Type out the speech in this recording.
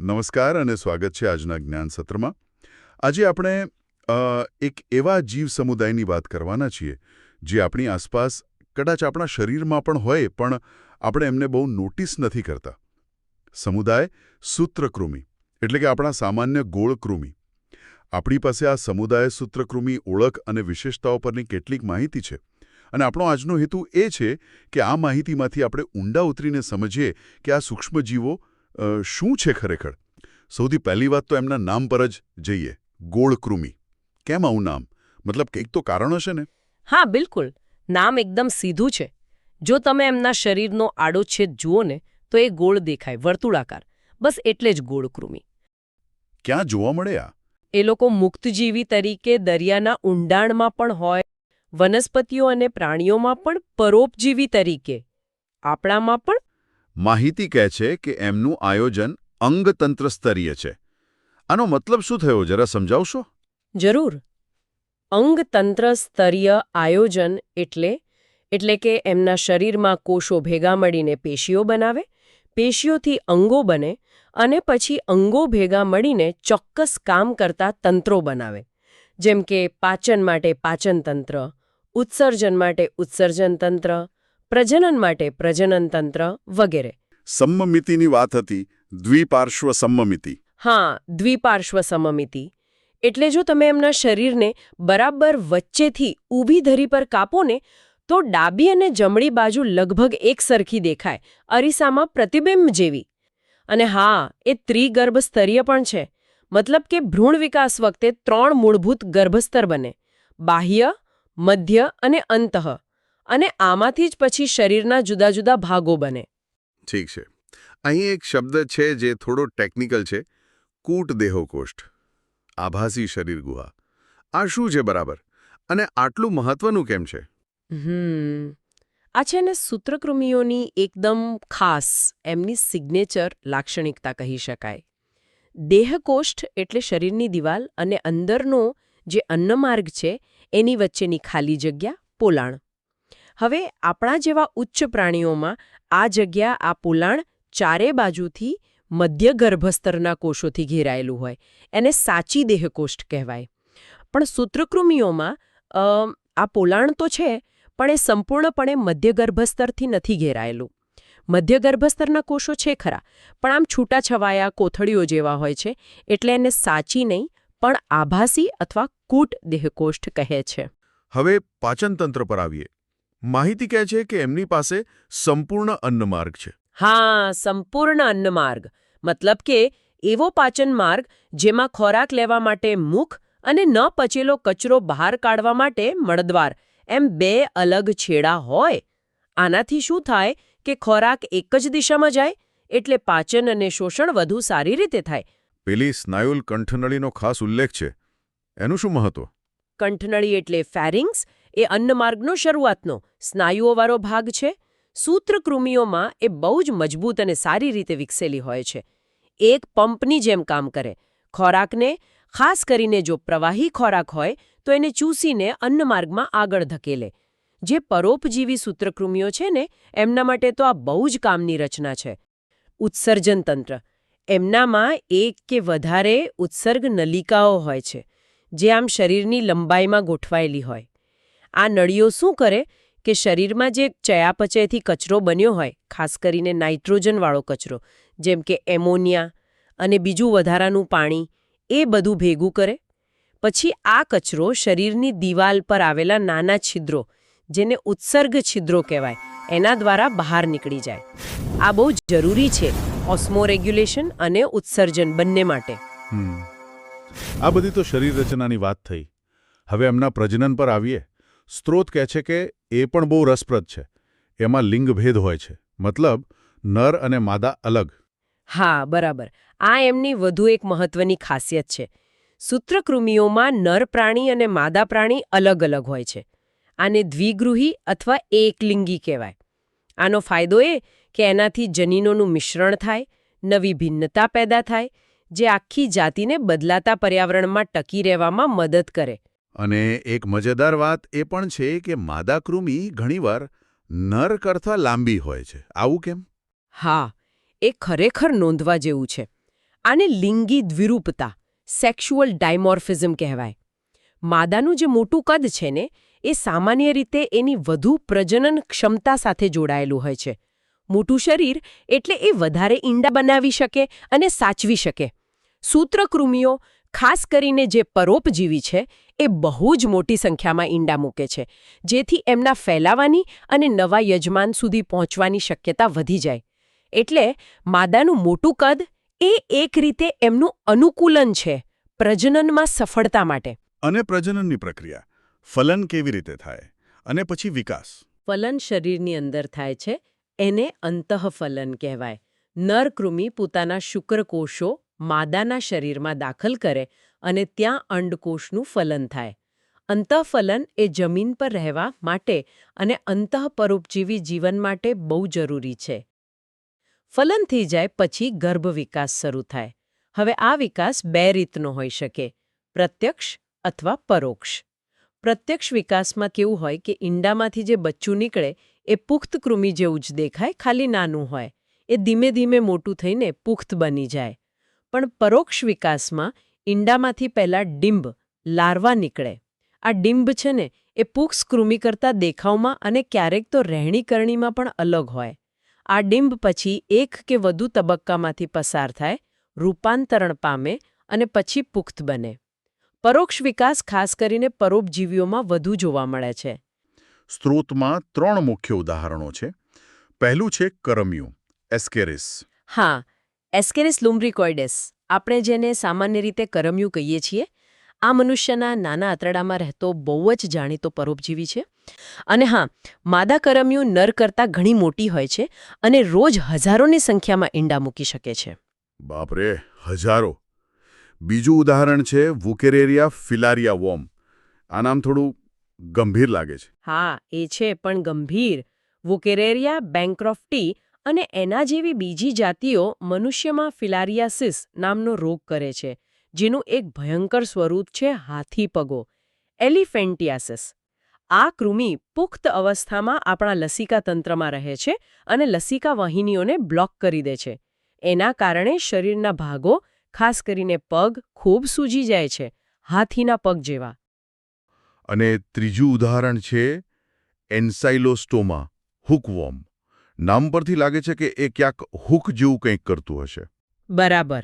નમસ્કાર અને સ્વાગત છે આજના જ્ઞાન સત્રમાં. આજે આપણે એક એવા જીવ સમુદાયની વાત કરવાના છીએ, જે આપણી આસપાસ કદાચ આપણા શરીરમાં પણ હોય, પણ આપણે એમને બહુ નોટિસ નથી કરતા. સમુદાય સૂત્રકૃમિ, એટલે કે આપણા સામાન્ય ગોળકૃમિ. આપણી પાસે આ સમુદાય સૂત્રકૃમિ ઓળખ અને વિશેષતાઓ પરની કેટલીક માહિતી છે. અને આપણો આજનો હેતુ એ છે કે આ માહિતીમાંથી આપણે ઊંડા ઉતરીને સમજીએ કે આ સૂક્ષ્મજીવો શું છે ખરેખર? સૌથી પહેલી વાત તો એમના નામ પર જ જઈએ. ગોળકૃમિ. કેમ આવું નામ? મતલબ કંઈક તો કારણ હશે ને? હા બિલકુલ. નામ એકદમ સીધું છે. જો તમે એમના શરીરનો આડોછેદ જુઓ ને તો એ ગોળ દેખાય વર્તુળાકાર. બસ એટલે જ ગોળકૃમિ. ક્યાં જોવા મળે આ? એ લોકો મુક્તજીવી તરીકે દરિયાના ઊંડાણમાં પણ હોય વનસ્પતિઓ અને પ્રાણીઓમાં પણ પરોપજીવી તરીકે. આપણામાં પણ માહિતી કહે છે કે એમનું આયોજન અંગતંત્ર સ્તરીય છે. આનો મતલબ શું થયો, જરા સમજાવશો? જરૂર. અંગતંત્ર સ્તરીય આયોજન એટલે એટલે કે એમના શરીરમાં કોષો ભેગા મળીને પેશીઓ બનાવે, પેશીઓથી અંગો બને અને પછી અંગો ભેગા મળીને ચોક્કસ કામ કરતા તંત્રો બનાવે. જેમ કે પાચન માટે પાચનતંત્ર, ઉત્સર્જન માટે ઉત્સર્જન તંત્ર પ્રજનન માટે પ્રજનન તંત્ર વગેરે. સંમમિતિની વાત હતી, દ્વિપાર્શ્વ સમમિતિ. હા, દ્વિપાર્શ્વ સમમિતિ. એટલે જો તમે એમના શરીરને બરાબર વચ્ચેથી ઊભી ધરી પર કાપો ને, તો ડાબી અને જમણી બાજુ લગભગ એકસરખી દેખાય, અરીસામાં પ્રતિબિંબ જેવી. અને હા, એ ત્રિગર્ભ સ્તરીય પણ છે. મતલબ કે ભ્રૂણ વિકાસ વખતે ત્રણ મૂળભૂત ગર્ભસ્તર બને, બાહ્ય, મધ્ય અને અંતઃ. અને આમાંથી જ પછી શરીરના જુદા જુદા ભાગો બને. ઠીક છે. અહીં એક શબ્દ છે જે થોડો ટેકનિકલ છે. કૂટ દેહોકોષ્ઠ આભાસી શરીર ગુહા. આ શું છે બરાબર? અને આટલું મહત્વનું કેમ છે? આ છે ને સૂત્રકૃમિઓની એકદમ ખાસ, એમની સિગ્નેચર લાક્ષણિકતા કહી શકાય. દેહકોષ્ઠ એટલે શરીરની દિવાલ અને અંદરનો જે અન્નમાર્ગ છે, એની વચ્ચેની ખાલી જગ્યા પોલાણ. હવે આપણા જેવા ઉચ્ચ પ્રાણીઓમાં આ જગ્યા, આ પોલાણ ચારે બાજુથી મધ્ય ગર્ભસ્તરના કોષોથી ઘેરાયેલું હોય. એને સાચી દેહકોષ્ઠ કહેવાય. પણ સૂત્રકૃમિઓમાં આ પોલાણ તો છે, પણ એ સંપૂર્ણપણે મધ્ય ગર્ભસ્તરથી નથી ઘેરાયેલું. મધ્ય ગર્ભસ્તરના કોષો છે ખરા, પણ આમ છૂટાછવાયા, કોથળીઓ જેવા હોય છે, એટલે એને સાચી નહીં, પણ આભાસી અથવા કૂટ દેહકોષ્ઠ કહે છે. હવે પાચનતંત્ર પર આવીએ. માહિતી કહે છે કે એમની પાસે સંપૂર્ણ અન્નમાર્ગ છે. હા સંપૂર્ણ અન્નમાર્ગ. મતલબ કે એવો પાચન માર્ગ જેમાં ખોરાક લેવા માટે મુખ અને ન પચેલો કચરો બહાર કાઢવા માટે મળદ્વાર. એમ બે અલગ છેડા હોય. આનાથી શું થાય કે ખોરાક એક જ દિશામાં જાય? એટલે પાચન અને શોષણ વધુ સારી રીતે થાય. પેલી સ્નાયુલ કંઠનળીનો ખાસ ઉલ્લેખ છે. એનું શું મહત્વ? કંઠનળી એટલે ફેરિંગ્સ એ અન્નમાર્ગનો શરૂઆતનો. સ્નાયુઓવાળો ભાગ છે. સૂત્રકૃમિઓમાં એ બહુ જ મજબૂત અને સારી રીતે વિકસેલી હોય છે. એક પંપની જેમ કામ કરે. ખોરાકને, ખાસ કરીને જો પ્રવાહી ખોરાક હોય, તો એને ચૂસીને અન્નમાર્ગમાં આગળ ધકેલે. જે પરોપજીવી સૂત્રકૃમિઓ છે ને, એમના માટે તો આ બહુ જ કામની રચના છે. ઉત્સર્જન તંત્ર. એમનામાં એક કે વધારે ઉત્સર્ગ નલિકાઓ હોય છે, જે આમ શરીરની લંબાઈમાં ગોઠવાયેલી હોય. આ નળીઓ શું કરે કે શરીરમાં જે ચયાપચયથી કચરો બન્યો હોય, ખાસ કરીને નાઇટ્રોજનવાળો કચરો, જેમ કે એમોનિયા અને બીજું વધારાનું પાણી, એ બધું ભેગું કરે? પછી આ કચરો શરીરની દિવાલ પર આવેલા નાના છિદ્રો, જેને ઉત્સર્ગ છિદ્રો કહેવાય, એના દ્વારા બહાર નીકળી જાય. આ બહુ જરૂરી છે ઓસ્મોરેગ્યુલેશન અને ઉત્સર્જન બંને માટે. આ બધી તો શરીર રચનાની વાત થઈ. હવે એમના પ્રજનન પર આવીએ. સ્ત્રોત કહે છે કે એ પણ બહુ રસપ્રદ છે. એમાં લિંગભેદ હોય છે. મતલબ, નર અને માદા અલગ. હા, બરાબર. આ એમની વધુ એક મહત્વની ખાસિયત છે. સૂત્રકૃમિઓમાં નર પ્રાણી અને માદા પ્રાણી અલગ અલગ હોય છે. આને દ્વિગૃહી અથવા એકલિંગી કહેવાય. આનો ફાયદો એ કે એનાથી જનીનોનું મિશ્રણ થાય, નવી ભિન્નતા પેદા થાય, જે આખી જાતિને બદલાતા પર્યાવરણમાં ટકી રહેવામાં મદદ કરે. અને એક મજેદાર વાત એ પણ છે કે માદા કૃમિ ઘણીવાર નર કરતાં લાંબી હોય છે. આવું કેમ? હા, એ ખરેખર નોંધવા જેવું છે. આને લિંગી દ્વિરૂપતા, સેક્સ્યુઅલ ડાયમોર્ફિઝમ કહેવાય. માદાનું જે મોટું કદ છે ને, એ સામાન્ય રીતે એની વધુ પ્રજનન ક્ષમતા સાથે જોડાયેલું હોય છે. મોટું શરીર એટલે એ વધારે ઈંડા બનાવી શકે અને સાચવી શકે. સૂત્રકૃમિઓ ખાસ કરીને જે પરોપજીવી છે એ બહુ જ મોટી સંખ્યામાં ઈંડા મૂકે છે જેથી એમના ફેલાવાની અને નવા યજમાન સુધી પહોંચવાની શક્યતા વધી જાય. એટલે માદાનું મોટું કદ એ એક રીતે એમનું અનુકૂલન છે પ્રજનનમાં સફળતા માટે. અને પ્રજનનની પ્રક્રિયા ફલન કેવી રીતે થાય અને પછી વિકાસ. ફલન શરીરની અંદર થાય છે એને અંતઃફલન કહેવાય. નરકૃમિ પોતાના શુક્રકોષો માદાના શરીરમાં દાખલ કરે અને ત્યાં અંડકોષનું ફલન થાય. અંતઃફલન એ જમીન પર રહેવા માટે અને અંતઃપરોપજીવી જીવન માટે બહુ જરૂરી છે. ફલન થઈ જાય પછી ગર્ભ વિકાસ શરૂ થાય. હવે આ વિકાસ બે રીતનો હોઈ શકે, પ્રત્યક્ષ અથવા પરોક્ષ. પ્રત્યક્ષ વિકાસમાં કેવું હોય કે ઈંડામાંથી જે બચ્ચું નીકળે એ પુખ્ત કૃમિ જેવું જ દેખાય, ખાલી નાનું હોય. એ ધીમે ધીમે મોટું થઈને પુખ્ત બની જાય. પણ પરોક્ષ વિકાસમાં ઈંડામાંથી પહેલાં ડિંબ લાર્વા નીકળે. આ ડિંબ છે ને એ પુખ્ત કૃમિ કરતાં દેખાવમાં અને ક્યારેક તો રહેણીકરણીમાં પણ અલગ હોય. આ ડિંબ પછી એક કે વધુ તબક્કામાંથી પસાર થાય રૂપાંતરણ પામે અને પછી પુખ્ત બને. પરોક્ષ વિકાસ ખાસ કરીને પરોપજીવીઓમાં વધુ જોવા મળે છે. સ્ત્રોતમાં ત્રણ મુખ્ય ઉદાહરણો છે. પહેલું છે કરમિયું એસ્કેરિસ. હા એસ્કેરિસ લુમ્બ્રિકોઇડેસ. આપણે જેને સામાન્ય રીતે કરમ્યું કહીએ છીએ આ મનુષ્યના નાના આંતરડામાં રહેતો બહુ જ જાણીતો પરોપજીવી છે. અને હા માદા કરમ્યું નર કરતાં ઘણી મોટી હોય છે અને રોજ હજારોની સંખ્યામાં ઈંડા મૂકી શકે છે. બાપરે હજારો. બીજું ઉદાહરણ છે વુકેરેરિયા ફિલારિયા વોમ આ નામ થોડું ગંભીર લાગે છે. હા એ છે પણ ગંભીર. વુકેરેરિયા બેન્ક્રોફ્ટી અને એના જેવી બીજી જાતિઓ મનુષ્યમાં ફિલારિયાસિસ નામનો રોગ કરે છે, જેનું એક ભયંકર સ્વરૂપ છે હાથી પગો, એલિફેન્ટિયાસિસ. આ કૃમિ પુખ્ત અવસ્થામાં આપણા લસિકા તંત્રમાં રહે છે અને લસિકા વાહિનીઓને બ્લોક કરી દે છે. એના કારણે શરીરના ભાગો, ખાસ કરીને પગ, ખૂબ સૂજી જાય છે, હાથીના પગ જેવા. અને ત્રીજું ઉદાહરણ છે એન્સાઇલોસ્ટોમા, હુકવોમ. નામ પરથી લાગે છે કે એ ક્યાંક હુક જેવું કંઈક કરતું હશે. બરાબર.